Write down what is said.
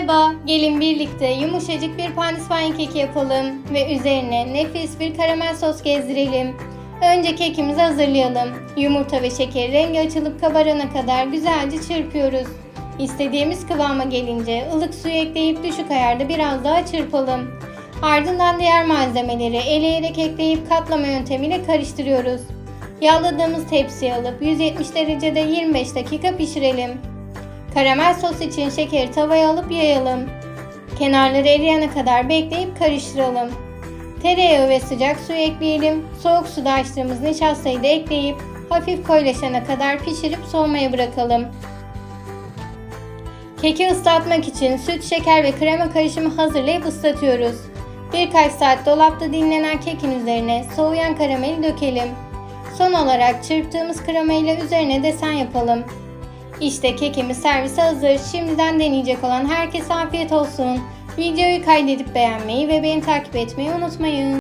Merhaba, gelin birlikte yumuşacık bir pandispanya keki yapalım ve üzerine nefis bir karamel sos gezdirelim. Önce kekimizi hazırlayalım. Yumurta ve şeker rengi açılıp kabarana kadar güzelce çırpıyoruz. İstediğimiz kıvama gelince ılık suyu ekleyip düşük ayarda biraz daha çırpalım. Ardından diğer malzemeleri eleyerek ekleyip katlama yöntemiyle karıştırıyoruz. Yağladığımız tepsiye alıp 170 derecede 25 dakika pişirelim. Karamel sos için şekeri tavaya alıp yayalım. Kenarları eriyene kadar bekleyip karıştıralım. Tereyağı ve sıcak suyu ekleyelim. Soğuk suda açtığımız nişastayı da ekleyip hafif koyulaşana kadar pişirip soğumaya bırakalım. Keki ıslatmak için süt, şeker ve krema karışımı hazırlayıp ıslatıyoruz. Birkaç saat dolapta dinlenen kekin üzerine soğuyan karameli dökelim. Son olarak çırptığımız kremayla üzerine desen yapalım. İşte kekimiz servise hazır. Şimdiden deneyecek olan herkese afiyet olsun. Videoyu kaydedip beğenmeyi ve beni takip etmeyi unutmayın.